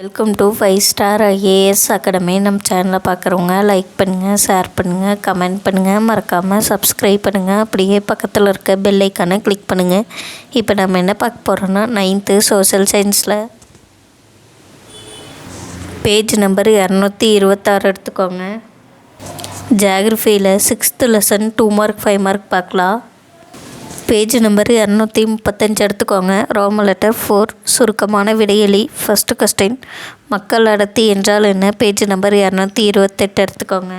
Welcome to five star IAS academy நம்ம சேனலை பார்க்குறவங்க லைக் பண்ணுங்கள் ஷேர் பண்ணுங்கள் கமெண்ட் பண்ணுங்கள் மறக்காமல் சப்ஸ்கிரைப் பண்ணுங்கள் அப்படியே பக்கத்தில் இருக்க பெல் ஐக்கானை கிளிக் பண்ணுங்கள் இப்போ நம்ம என்ன பார்க்க போகிறோன்னா நைன்த்து சோஷியல் சயின்ஸில் பேஜ் நம்பர் இரநூத்தி இருபத்தாறு எடுத்துக்கோங்க. ஜியாகிரஃபியில் sixth lesson two mark five mark பார்க்கலாம். பேஜ் நம்பர் இரநூத்தி முப்பத்தஞ்சு எடுத்துக்கோங்க. ரோம லெட்டர் ஃபோர் சுருக்கமான விடையலி ஃபஸ்ட்டு கொஸ்டின் மக்கள் அடர்த்தி என்றால் என்ன? பேஜ் நம்பர் இரநூத்தி இருபத்தெட்டு எடுத்துக்கோங்க.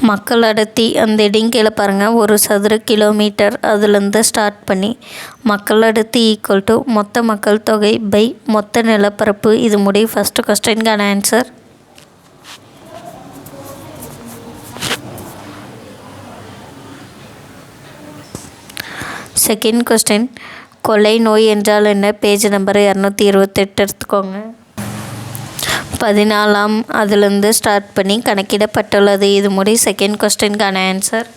மக்கள் அடர்த்தி அந்த இடம் பாருங்கள் ஒரு சதுர கிலோமீட்டர் அதுலேருந்து ஸ்டார்ட் பண்ணி மக்கள் அடர்த்தி ஈக்குவல் டு மொத்த மக்கள் தொகை பை மொத்த நிலப்பரப்பு. இது முடிவு ஃபஸ்ட்டு கொஸ்டின்கான ஆன்சர் செகண்ட் கொஸ்டின் கொலை நோய் என்றால் என்ன? பேஜ் நம்பர் இரநூத்தி இருபத்தெட்டு எடுத்துக்கோங்க. பதினாலாம் அதுலேருந்து ஸ்டார்ட் பண்ணி கணக்கிடப்பட்டுள்ளது. இது முடி செகண்ட் கொஸ்டின்கான ஆன்சர்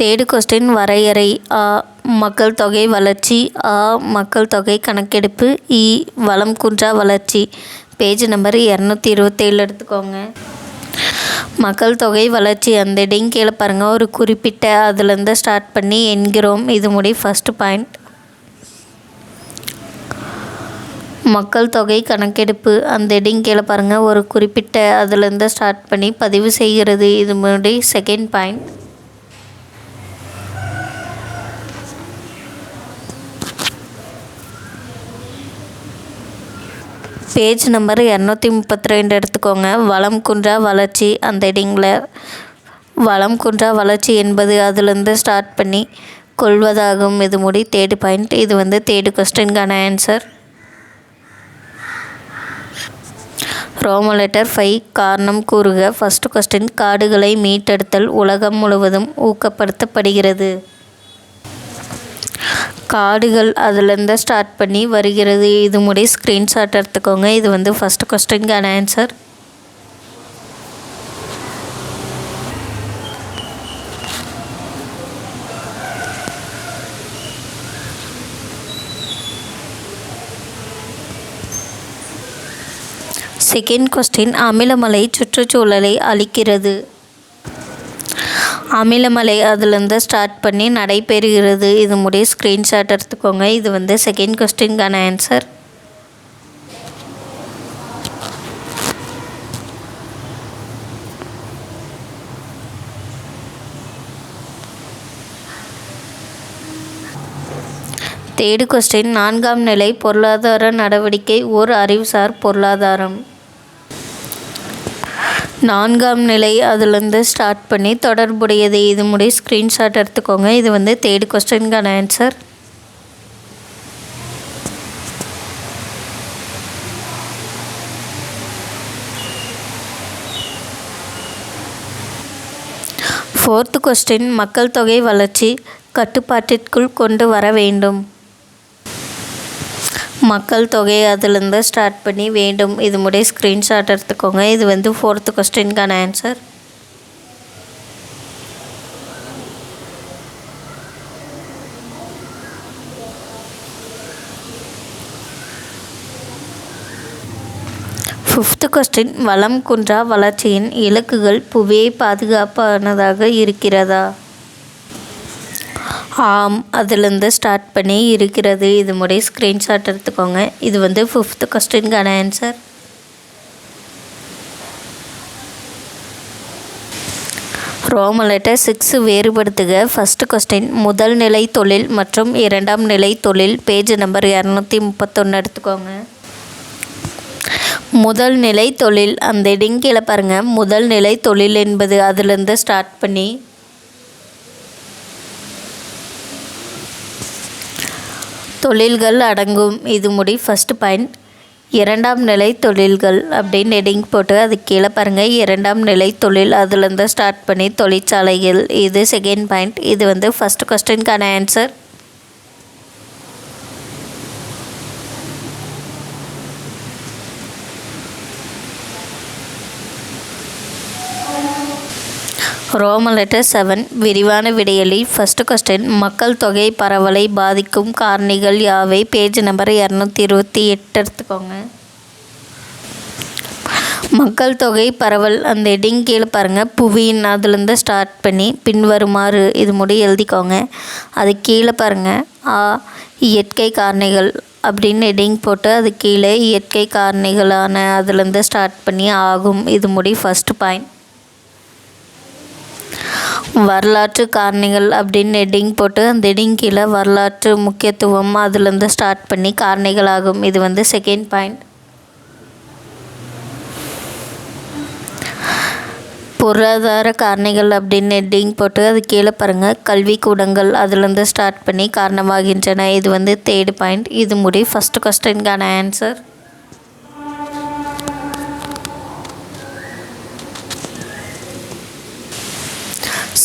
தேர்டு கொஸ்டின் வரையறை. ஆ மக்கள் தொகை வளர்ச்சி. ஆ மக்கள் தொகை கணக்கெடுப்பு. இ வளம் குன்றா வளர்ச்சி. பேஜ் நம்பர் இரநூத்தி இருபத்தேழு எடுத்துக்கோங்க. மக்கள் தொகை வளர்ச்சி அந்த இடம் கீழே பாருங்கள் ஒரு குறிப்பிட்ட அதுலேருந்து ஸ்டார்ட் பண்ணி என்கிறோம். இது முடி ஃபஸ்ட்டு பாயிண்ட் மக்கள் தொகை கணக்கெடுப்பு அந்த இடிங் கீழே பாருங்கள் ஒரு குறிப்பிட்ட அதுலேருந்து ஸ்டார்ட் பண்ணி பதிவு செய்கிறது. இது முடி செகண்ட் பாயிண்ட் பேஜ் நம்பர் இரநூத்தி முப்பத்தி ரெண்டு எடுத்துக்கோங்க. வளம் குன்றா வளர்ச்சி அந்த இடங்கள வளம் குன்றா வளர்ச்சி என்பது அதுலேருந்து ஸ்டார்ட் பண்ணி கொள்வதாகும். இது முடி தேர்டு பாயிண்ட் இது வந்து தேர்டு கொஸ்டின்கான ஆன்சர் ரோம லெட்டர் ஃபைவ் காரணம் கூறுக. ஃபஸ்ட்டு கொஸ்டின் காடுகளை மீட்டெடுத்தல் உலகம் முழுவதும் ஊக்கப்படுத்தப்படுகிறது. காடுகள் அதுலேருந்து ஸ்டார்ட் பண்ணி வருகிறது. இது முடி ஸ்க்ரீன்ஷாட் எடுத்துக்கோங்க. இது வந்து ஃபஸ்ட்டு கொஸ்டின்கான ஆன்சர் செகண்ட் கொஸ்டின் அமிலமலை சுற்றுச்சூழலை அழிக்கிறது. அமிலமலை அதுலேருந்து ஸ்டார்ட் பண்ணி நடைபெறுகிறது. இது முடிய ஸ்க்ரீன்ஷாட் எடுத்துக்கோங்க. இது வந்து செகண்ட் கொஸ்டின்கான ஆன்சர் தேடு கொஸ்டின் நான்காம் நிலை பொருளாதார நடவடிக்கை. ஓர் அறிவுசார் பொருளாதாரம். நான்காம் நிலை அதுலேருந்து ஸ்டார்ட் பண்ணி தொடர்புடையது இது முடி ஸ்க்ரீன்ஷாட் எடுத்துக்கோங்க. இது வந்து தேர்ட் கொஸ்டின்கான ஆன்சர் ஃபோர்த்து கொஸ்டின் மக்கள் தொகை வளர்ச்சி கட்டுப்பாட்டிற்குள் கொண்டு வர வேண்டும். மக்கள் தொகை அதுலேருந்து ஸ்டார்ட் பண்ணி வேண்டும். இது முடிய ஸ்க்ரீன்ஷாட் எடுத்துக்கோங்க. இது வந்து ஃபோர்த்து கொஸ்டின்கான ஆன்சர் ஃபிஃப்த்து கொஸ்டின் வளம் குன்றா வளர்ச்சியின் இலக்குகள் புவியை பாதுகாப்பானதாக இருக்கிறதா? ஆம் அதுலேருந்து ஸ்டார்ட் பண்ணி இருக்கிறது. இது முறை ஸ்க்ரீன்ஷாட் எடுத்துக்கோங்க. இது வந்து ஃபிஃப்த்து கொஸ்டின்கான ஆன்சர் ரோம லெட்டர் சிக்ஸ் வேறுபடுத்துக. ஃபஸ்ட்டு கொஸ்டின் முதல் நிலை தொழில் மற்றும் இரண்டாம் நிலை தொழில். பேஜ் நம்பர் இரநூத்தி முப்பத்தொன்று எடுத்துக்கோங்க. முதல் நிலை தொழில். அந்த இடம் பாருங்கள் முதல் நிலை தொழில் என்பது அதுலேருந்து ஸ்டார்ட் பண்ணி தொழில்கள் அடங்கும். இது முடி ஃபஸ்ட்டு பாயிண்ட் இரண்டாம் நிலை தொழில்கள் அப்படின்னு ஹெட்டிங் போட்டு அது கீழே பாருங்கள் இரண்டாம் நிலை தொழில் அதுலேருந்து ஸ்டார்ட் பண்ணி தொழிற்சாலைகள். இது செகண்ட் பாயிண்ட் இது வந்து ஃபஸ்ட் கொஸ்டின்கான ஆன்சர் ரோம லெட்டர் செவன் விரிவான விடையலில் ஃபஸ்ட்டு கொஸ்டின் மக்கள் தொகை பரவலை பாதிக்கும் காரணிகள் யாவை? பேஜ் நம்பர் இரநூத்தி இருபத்தி எட்டு எடுத்துக்கோங்க. மக்கள் தொகை பரவல் அந்த எடிங் கீழே பாருங்கள் புவியின் அதுலேருந்து ஸ்டார்ட் பண்ணி பின்வருமாறு இது முடி எழுதிக்கோங்க. அது கீழே பாருங்கள் ஆ இயற்கை காரணிகள் அப்படின்னு ஹெட்டிங் போட்டு அது கீழே இயற்கை காரணிகளான அதுலேருந்து ஸ்டார்ட் பண்ணி ஆகும். இது முடி ஃபஸ்ட்டு பாயிண்ட் வரலாற்று காரணிகள் அப்படின்னு ஹெட்டிங் போட்டு அந்த ஹெட்டிங் கீழே வரலாற்று முக்கியத்துவம் அதுலேருந்து ஸ்டார்ட் பண்ணி காரணிகள் ஆகும் இது வந்து செகண்ட் பாயிண்ட் பொருளாதார காரணிகள் அப்படின்னு ஹெட்டிங் போட்டு அது கீழே பாருங்கள் கல்விக்கூடங்கள் அதுலேருந்து ஸ்டார்ட் பண்ணி காரணமாகின்றன. இது வந்து தேர்டு பாயிண்ட் இது முடி ஃபஸ்ட்டு கொஸ்டின்கான ஆன்சர்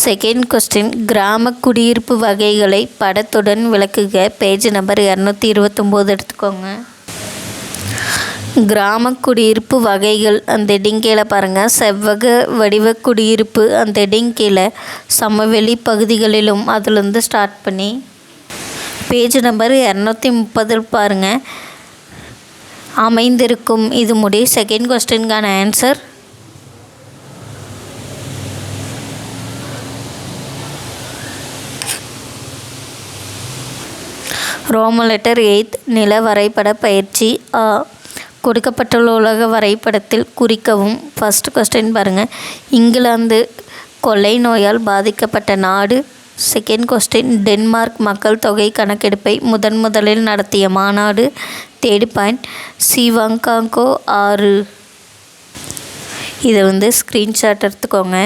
செகண்ட் கொஸ்டின் கிராம குடியிருப்பு வகைகளை படத்துடன் விளக்குக. பேஜ் நம்பர் இரநூத்தி இருபத்தொம்போது எடுத்துக்கோங்க. கிராம குடியிருப்பு வகைகள் அந்த டிங்கியில் பாருங்கள் செவ்வக வடிவ குடியிருப்பு அந்த டிங்கியில் சமவெளி பகுதிகளிலும் அதிலிருந்து ஸ்டார்ட் பண்ணி பேஜ் நம்பர் இரநூத்தி முப்பதில் பாருங்கள் அமைந்திருக்கும். இது முடி second கொஸ்டின்கான answer roman letter eight eight நில வரைபட பயிற்சி ஆ கொடுக்கப்பட்டுள்ள உலக வரைபடத்தில் குறிக்கவும். ஃபஸ்ட் கொஸ்டின் பாருங்கள் இங்கிலாந்து கொள்ளை நோயால் பாதிக்கப்பட்ட நாடு. செகண்ட் கொஸ்டின் டென்மார்க் மக்கள் தொகை கணக்கெடுப்பை முதன் முதலில் நடத்திய மாநாடு. தேர்டு பாயிண்ட் சிவங்காங்கோ ஆறு. இதை வந்து ஸ்க்ரீன்ஷாட் எடுத்துக்கோங்க.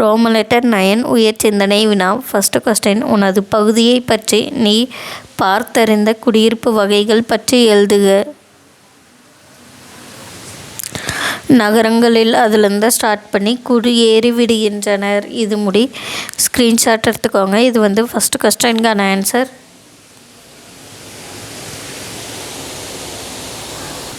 ரோம லெட்டர் நயன் உயர் சிந்தனை வினா. ஃபஸ்ட்டு கொஸ்டின் உனது பகுதியை பற்றி நீ பார்த்தறிந்த குடியிருப்பு வகைகள் பற்றி எழுதுக. நகரங்களில் அதுலேருந்து ஸ்டார்ட் பண்ணி குடியேறி விடுகின்றனர். இது முடி ஸ்க்ரீன்ஷாட் எடுத்துக்கோங்க. இது வந்து ஃபஸ்ட்டு கொஸ்டின்கான ஆன்சர்